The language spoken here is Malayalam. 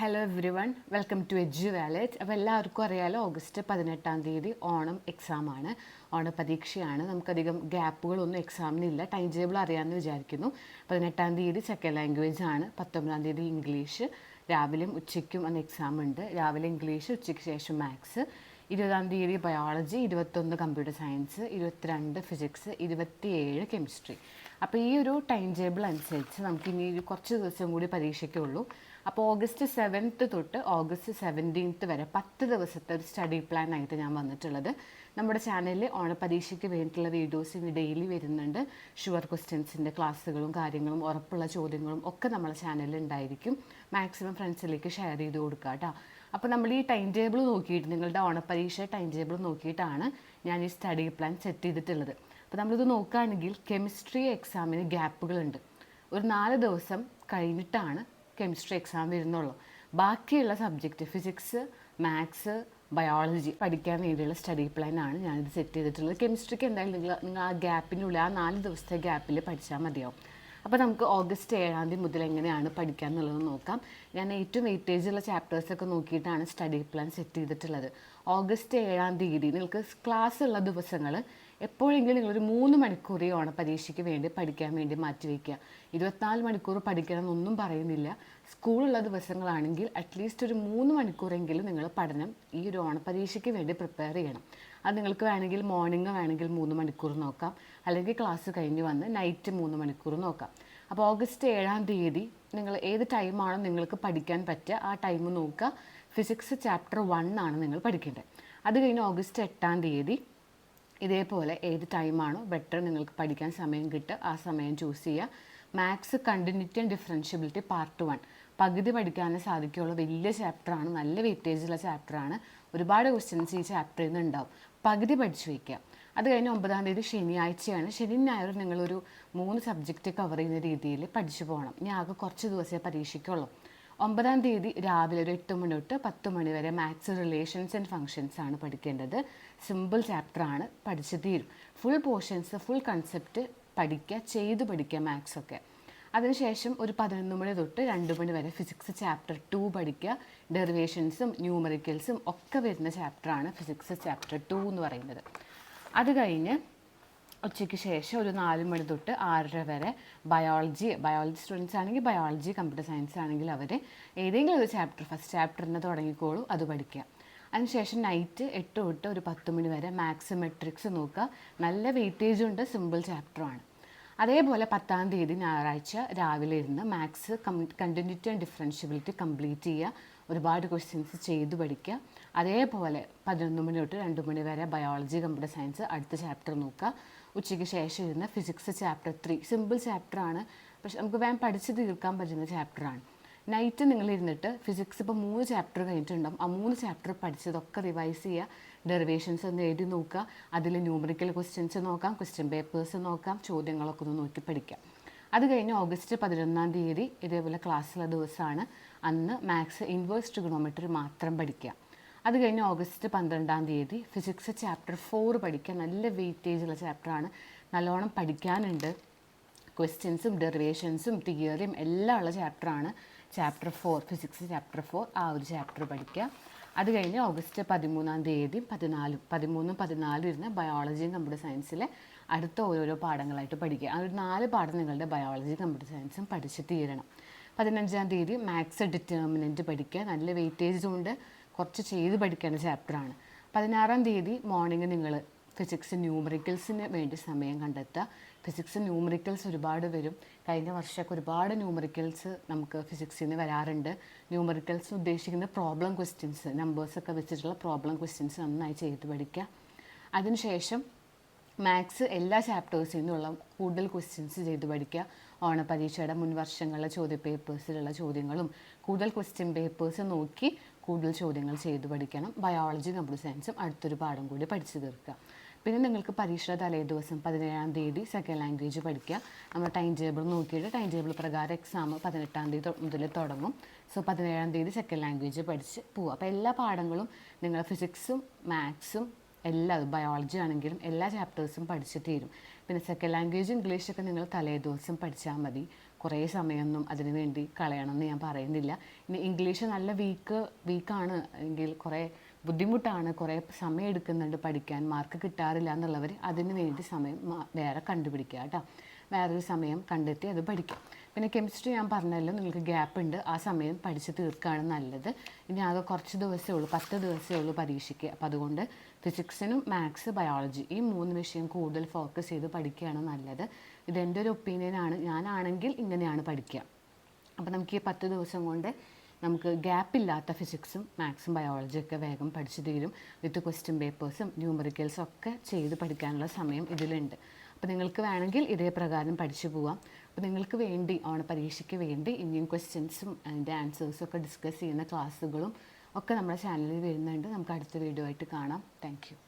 Hello every one welcome to edge wallet അപ്പോൾ എല്ലാവർക്കും അറിയാലോ ഓഗസ്റ്റ് പതിനെട്ടാം തീയതി ഓണം എക്സാമാണ് ഓണ പരീക്ഷയാണ് നമുക്കധികം ഗ്യാപ്പുകളൊന്നും എക്സാമിനില്ല ടൈം ടേബിൾ അറിയാമെന്ന് വിചാരിക്കുന്നു. പതിനെട്ടാം തീയതി സെക്കൻഡ് ലാംഗ്വേജ് ആണ്. പത്തൊമ്പതാം തീയതി ഇംഗ്ലീഷ്. രാവിലെയും ഉച്ചയ്ക്കും അന്ന് എക്സാം ഉണ്ട്. രാവിലെ ഇംഗ്ലീഷ് ഉച്ചയ്ക്ക് ശേഷം മാത്സ് ഇരുപതാം തീയതി ബയോളജി ഇരുപത്തൊന്ന് കമ്പ്യൂട്ടർ സയൻസ് ഇരുപത്തിരണ്ട് ഫിസിക്സ് ഇരുപത്തിയേഴ് കെമിസ്ട്രി അപ്പോൾ ഈ ഒരു ടൈം ടേബിൾ അനുസരിച്ച് നമുക്ക് ഇനി കുറച്ച് ദിവസം കൂടി പരീക്ഷയ്ക്കുള്ളൂ. അപ്പോൾ ഓഗസ്റ്റ് സെവൻത്ത് തൊട്ട് ഓഗസ്റ്റ് സെവന്റീൻത്ത് വരെ പത്ത് ദിവസത്തെ ഒരു സ്റ്റഡി പ്ലാൻ ആയിട്ട് ഞാൻ വന്നിട്ടുള്ളത്. നമ്മുടെ ചാനലിൽ ഓണപരീക്ഷയ്ക്ക് വേണ്ടിയിട്ടുള്ള വീഡിയോസ് ഇനി ഡെയിലി വരുന്നുണ്ട്. ഷുവർ ക്വസ്റ്റ്യൻസിന്റെ ക്ലാസ്സുകളും കാര്യങ്ങളും ഉറപ്പുള്ള ചോദ്യങ്ങളും ഒക്കെ നമ്മുടെ ചാനലിൽ ഉണ്ടായിരിക്കും. മാക്സിമം ഫ്രണ്ട്സിലേക്ക് ഷെയർ ചെയ്ത് കൊടുക്കുക കേട്ടോ അപ്പോൾ നമ്മൾ ഈ ടൈം ടേബിൾ നോക്കിയിട്ട് നിങ്ങളുടെ ഓണപരീക്ഷ ടൈം ടേബിൾ നോക്കിയിട്ടാണ് ഞാൻ ഈ സ്റ്റഡി പ്ലാൻ സെറ്റ് ചെയ്തിട്ടുള്ളത്. അപ്പോൾ നമ്മളിത് നോക്കുകയാണെങ്കിൽ കെമിസ്ട്രി എക്സാമിന് ഗ്യാപ്പുകളുണ്ട് ഒരു നാല് ദിവസം കഴിഞ്ഞിട്ടാണ് കെമിസ്ട്രി എക്സാം വരുന്നുള്ളൂ. ബാക്കിയുള്ള സബ്ജക്റ്റ് ഫിസിക്സ് മാത്സ് ബയോളജി പഠിക്കാൻ വേണ്ടിയുള്ള സ്റ്റഡി പ്ലാൻ ആണ് ഞാനിത് സെറ്റ് ചെയ്തിട്ടുള്ളത്. കെമിസ്ട്രിക്ക് എന്തായാലും നിങ്ങൾ നിങ്ങൾ ആ ഗ്യാപ്പിനുള്ളിൽ ആ നാല് ദിവസത്തെ ഗ്യാപ്പിൽ പഠിച്ചാൽ മതിയാവും. അപ്പോൾ നമുക്ക് ഓഗസ്റ്റ് ഏഴാം തീയതി മുതൽ എങ്ങനെയാണ് പഠിക്കുക എന്നുള്ളത് നോക്കാം. ഞാൻ ഏറ്റവും വെയിറ്റേജ് ഉള്ള ചാപ്റ്റേഴ്സൊക്കെ നോക്കിയിട്ടാണ് സ്റ്റഡി പ്ലാൻ സെറ്റ് ചെയ്തിട്ടുള്ളത്. ഓഗസ്റ്റ് ഏഴാം തീയതി നിങ്ങൾക്ക് ക്ലാസ് ഉള്ള ദിവസങ്ങൾ എപ്പോഴെങ്കിലും നിങ്ങളൊരു മൂന്ന് മണിക്കൂർ ഈ ഓണപരീക്ഷയ്ക്ക് വേണ്ടി പഠിക്കാൻ വേണ്ടി മാറ്റിവെക്കുക. ഇരുപത്തിനാല് മണിക്കൂർ പഠിക്കണം എന്നൊന്നും പറയുന്നില്ല. സ്കൂളുള്ള ദിവസങ്ങളാണെങ്കിൽ അറ്റ്ലീസ്റ്റ് ഒരു മൂന്ന് മണിക്കൂറെങ്കിലും നിങ്ങൾ പഠനം ഈ ഒരു ഓണപരീക്ഷയ്ക്ക് വേണ്ടി പ്രിപ്പയർ ചെയ്യണം. അത് നിങ്ങൾക്ക് വേണമെങ്കിൽ മോർണിംഗ് വേണമെങ്കിൽ മൂന്ന് മണിക്കൂർ നോക്കാം. അല്ലെങ്കിൽ ക്ലാസ് കഴിഞ്ഞ് വന്ന് നൈറ്റ് മൂന്ന് മണിക്കൂർ നോക്കാം. അപ്പോൾ ഓഗസ്റ്റ് ഏഴാം തീയതി നിങ്ങൾ ഏത് ടൈമാണോ നിങ്ങൾക്ക് പഠിക്കാൻ പറ്റുക ആ ടൈം നോക്കുക. ഫിസിക്സ് ചാപ്റ്റർ വൺ ആണ് നിങ്ങൾ പഠിക്കേണ്ടത്. അത് കഴിഞ്ഞ് ഓഗസ്റ്റ് എട്ടാം തീയതി ഇതേപോലെ ഏത് ടൈമാണോ ബെറ്റർ നിങ്ങൾക്ക് പഠിക്കാൻ സമയം കിട്ടുക ആ സമയം ചൂസ് ചെയ്യുക. Maths continuity and differentiability part one പകുതി പഠിക്കാനേ സാധിക്കുകയുള്ളൂ. വലിയ ചാപ്റ്ററാണ് നല്ല വെയിറ്റേജുള്ള ചാപ്റ്ററാണ് ഒരുപാട് ക്വസ്റ്റ്യൻസ് ഈ ചാപ്റ്ററിൽ നിന്ന് ഉണ്ടാവും. പകുതി പഠിച്ചു വയ്ക്കുക. അത് കഴിഞ്ഞ് ഒമ്പതാം തീയതി ശനിയാഴ്ചയാണ്. ശനി ഞായർ നിങ്ങളൊരു മൂന്ന് സബ്ജക്റ്റ് കവർ ചെയ്യുന്ന രീതിയിൽ പഠിച്ചു പോകണം. ഞാൻ ആകെ കുറച്ച് ദിവസമേ പരീക്ഷയ്ക്കുള്ളൂ. ഒമ്പതാം തീയതി രാവിലെ ഒരു എട്ട് മണി തൊട്ട് പത്ത് മണി വരെ മാത്സ് റിലേഷൻസ് ആൻഡ് ഫങ്ഷൻസ് ആണ് പഠിക്കേണ്ടത്. സിമ്പിൾ ചാപ്റ്റർ ആണ് പഠിച്ചു തീരും. ഫുൾ പോർഷൻസ് ഫുൾ കൺസെപ്റ്റ് പഠിക്കുക ചെയ്ത് പഠിക്കുക മാത്സ് ഒക്കെ. അതിനുശേഷം ഒരു പതിനൊന്ന് മണി തൊട്ട് രണ്ട് മണി വരെ ഫിസിക്സ് ചാപ്റ്റർ ടു പഠിക്കുക ഡെറിവേഷൻസും ന്യൂമറിക്കൽസും ഒക്കെ വരുന്ന ചാപ്റ്ററാണ് ഫിസിക്സ് ചാപ്റ്റർ ടു എന്ന് പറയുന്നത്. അത് കഴിഞ്ഞ് ഉച്ചയ്ക്ക് ശേഷം ഒരു നാല് മണി തൊട്ട് ആറര വരെ ബയോളജി ബയോളജി സ്റ്റുഡൻസ് ആണെങ്കിൽ ബയോളജി കമ്പ്യൂട്ടർ സയൻസ് ആണെങ്കിൽ അവർ ഏതെങ്കിലും ഒരു ചാപ്റ്റർ ഫസ്റ്റ് ചാപ്റ്ററിന് തുടങ്ങിക്കോളൂ അത് പഠിക്കുക. അതിനുശേഷം നൈറ്റ് എട്ട് തൊട്ട് ഒരു പത്ത് മണി വരെ മാത്സ് മെട്രിക്സ് നോക്കുക. നല്ല വെയിറ്റേജ് ഉണ്ട് സിമ്പിൾ ചാപ്റ്ററുമാണ് അതേപോലെ പത്താം തീയതി ഞായറാഴ്ച രാവിലെ ഇരുന്ന് maths continuity and differentiability complete ചെയ്യുക. ഒരുപാട് ക്വസ്റ്റ്യൻസ് ചെയ്തു പഠിക്കുക അതേപോലെ പതിനൊന്ന് മണി തൊട്ട് രണ്ട് മണി വരെ ബയോളജി കമ്പ്യൂട്ടർ സയൻസ് അടുത്ത ചാപ്റ്റർ നോക്കുക ഉച്ചയ്ക്ക് ശേഷം ഇരുന്ന physics chapter three simple chapter ആണ്. പക്ഷെ നമുക്ക് വേഗം പഠിച്ച് തീർക്കാൻ പറ്റുന്ന ചാപ്റ്ററാണ് നൈറ്റ് നിങ്ങൾ ഇരുന്നിട്ട് ഫിസിക്സ് ഇപ്പോൾ മൂന്ന് ചാപ്റ്റർ കഴിഞ്ഞിട്ടുണ്ടാവും. ആ മൂന്ന് ചാപ്റ്റർ പഠിച്ചതൊക്കെ റിവൈസ് ചെയ്യുക ഡെറിവേഷൻസ് ഒന്ന് എഴുതി നോക്കുക അതിൽ ന്യൂമറിക്കൽ ക്വസ്റ്റ്യൻസ് നോക്കാം. ക്വസ്റ്റ്യൻ പേപ്പേഴ്സ് നോക്കാം. ചോദ്യങ്ങളൊക്കെ ഒന്ന് നോക്കി പഠിക്കാം. അത് കഴിഞ്ഞ് ഓഗസ്റ്റ് പതിനൊന്നാം തീയതി ഇതേപോലെ ക്ലാസ്സുള്ള ദിവസമാണ് അന്ന് മാത്സ് ഇൻവേഴ്സ് ട്രിഗണോമെട്രി മാത്രം പഠിക്കുക. അത് കഴിഞ്ഞ് ഓഗസ്റ്റ് പന്ത്രണ്ടാം തീയതി ഫിസിക്സ് ചാപ്റ്റർ ഫോർ പഠിക്കുക. നല്ല വെയിറ്റേജ് ഉള്ള ചാപ്റ്ററാണ് നല്ലോണം പഠിക്കാനുണ്ട്. ക്വസ്റ്റ്യൻസും ഡെറിവേഷൻസും തിയറിയും എല്ലാം ഉള്ള ചാപ്റ്ററാണ് chapter four physics chapter four ആ ഒരു ചാപ്റ്റർ പഠിക്കുക. അത് കഴിഞ്ഞ് ഓഗസ്റ്റ് പതിമൂന്നാം തീയതി പതിനാലും പതിമൂന്നും പതിനാലും ഇരുന്ന് ബയോളജിയും കമ്പ്യൂട്ടർ സയൻസിലെ അടുത്ത ഓരോരോ പാഠങ്ങളായിട്ട് പഠിക്കുക. ആ ഒരു നാല് പാഠം നിങ്ങളുടെ ബയോളജി കമ്പ്യൂട്ടർ സയൻസും പഠിച്ച് തീരണം. പതിനഞ്ചാം തീയതി മാത്സ് ഡിറ്റർമിനന്റ് പഠിക്കുക. നല്ല വെയിറ്റേജും ഉണ്ട്. കുറച്ച് ചെയ്ത് പഠിക്കേണ്ട ചാപ്റ്ററാണ് പതിനാറാം തീയതി മോർണിംഗ് നിങ്ങൾ ഫിസിക്സ് ന്യൂമറിക്കൽസിന് വേണ്ടി സമയം കണ്ടെത്തുക. ഫിസിക്സ് ന്യൂമറിക്കൽസ് ഒരുപാട് വരും. കഴിഞ്ഞ വർഷമൊക്കെ ഒരുപാട് ന്യൂമറിക്കൽസ് നമുക്ക് ഫിസിക്സിൽ നിന്ന് വരാറുണ്ട്. ന്യൂമറിക്കൽസ് ഉദ്ദേശിക്കുന്ന പ്രോബ്ലം ക്വസ്റ്റ്യൻസ് നമ്പേഴ്സൊക്കെ വെച്ചിട്ടുള്ള പ്രോബ്ലം ക്വസ്റ്റ്യൻസ് നന്നായി ചെയ്ത് പഠിക്കുക. അതിനുശേഷം മാത്സ് എല്ലാ ചാപ്റ്റേഴ്സിൽ നിന്നുള്ള കൂടുതൽ ക്വസ്റ്റ്യൻസ് ചെയ്ത് പഠിക്കുക. ഓണപരീക്ഷയുടെ മുൻ വർഷങ്ങളിലെ ചോദ്യ പേപ്പേഴ്സിലുള്ള ചോദ്യങ്ങളും കൂടുതൽ ക്വസ്റ്റ്യൻ പേപ്പേഴ്സ് നോക്കി കൂടുതൽ ചോദ്യങ്ങൾ ചെയ്ത് പഠിക്കണം. ബയോളജി കമ്പ്യൂട്ടർ സയൻസും അടുത്തൊരു പാഠം കൂടി പഠിച്ചു തീർക്കുക. പിന്നെ നിങ്ങൾക്ക് പരീക്ഷ തലേ ദിവസം പതിനേഴാം തീയതി സെക്കൻഡ് ലാംഗ്വേജ് പഠിക്കുക. നമ്മൾ ടൈം ടേബിൾ നോക്കിയിട്ട് ടൈം ടേബിൾ പ്രകാരം എക്സാം പതിനെട്ടാം തീയതി മുതൽ തുടങ്ങും. സോ പതിനേഴാം തീയതി സെക്കൻഡ് ലാംഗ്വേജ് പഠിച്ച് പോവുക. അപ്പോൾ എല്ലാ പാഠങ്ങളും നിങ്ങൾ ഫിസിക്സും മാത്സും എല്ലാ ബയോളജി ആണെങ്കിലും എല്ലാ ചാപ്റ്റേഴ്സും പഠിച്ച് തീരും. പിന്നെ സെക്കൻഡ് ലാംഗ്വേജ് ഇംഗ്ലീഷൊക്കെ നിങ്ങൾ തലേ ദിവസം പഠിച്ചാൽ മതി. കുറേ സമയമൊന്നും അതിനു വേണ്ടി കളയണമെന്ന് ഞാൻ പറയുന്നില്ല. ഇനി ഇംഗ്ലീഷ് നല്ല വീക്ക് വീക്കാണ് എങ്കിൽ കുറേ ബുദ്ധിമുട്ടാണ്. കുറേ സമയം എടുക്കുന്നുണ്ട് പഠിക്കാൻ. മാർക്ക് കിട്ടാറില്ല എന്നുള്ളവർ അതിന് വേണ്ടി സമയം വേറെ കണ്ടുപിടിക്കുക കേട്ടോ. വേറൊരു സമയം കണ്ടെത്തി അത് പഠിക്കാം. പിന്നെ കെമിസ്ട്രി ഞാൻ പറഞ്ഞല്ലോ നിങ്ങൾക്ക് ഗ്യാപ്പ് ഉണ്ട്. ആ സമയം പഠിച്ച് തീർക്കുകയാണ് നല്ലത്. ഇനി ആകെ കുറച്ച് ദിവസമേ ഉള്ളൂ പത്ത് ദിവസമേ ഉള്ളൂ പരീക്ഷയ്ക്ക്. അപ്പോൾ അതുകൊണ്ട് ഫിസിക്സിനും മാത്സ് ബയോളജി ഈ മൂന്ന് വിഷയം കൂടുതൽ ഫോക്കസ് ചെയ്ത് പഠിക്കുകയാണ് നല്ലത്. ഇതെന്റെ ഒരു ഒപ്പീനിയനാണ് ഞാനാണെങ്കിൽ ഇങ്ങനെയാണ് പഠിക്കുക. അപ്പോൾ നമുക്ക് ഈ പത്ത് ദിവസം കൊണ്ട് നമുക്ക് ഗ്യാപ്പില്ലാത്ത ഫിസിക്സും മാത്സും ബയോളജിയൊക്കെ വേഗം പഠിച്ചു തീരും. വിത്ത് ക്വസ്റ്റ്യൻ പേപ്പേഴ്സും ന്യൂമറിക്കൽസും ഒക്കെ ചെയ്ത് പഠിക്കാനുള്ള സമയം ഇതിലുണ്ട്. അപ്പോൾ നിങ്ങൾക്ക് വേണമെങ്കിൽ ഇതേ പ്രകാരം പഠിച്ചു പോവാം. അപ്പോൾ നിങ്ങൾക്ക് വേണ്ടി ഓണപരീക്ഷയ്ക്ക് വേണ്ടി ഇനിയും ക്വസ്റ്റ്യൻസും അതിന്റെ ആൻസേഴ്സും ഒക്കെ ഡിസ്കസ് ചെയ്യുന്ന ക്ലാസ്സുകളും ഒക്കെ നമ്മുടെ ചാനലിൽ വരുന്നുണ്ട്. നമുക്ക് അടുത്ത വീഡിയോ ആയിട്ട് കാണാം. താങ്ക്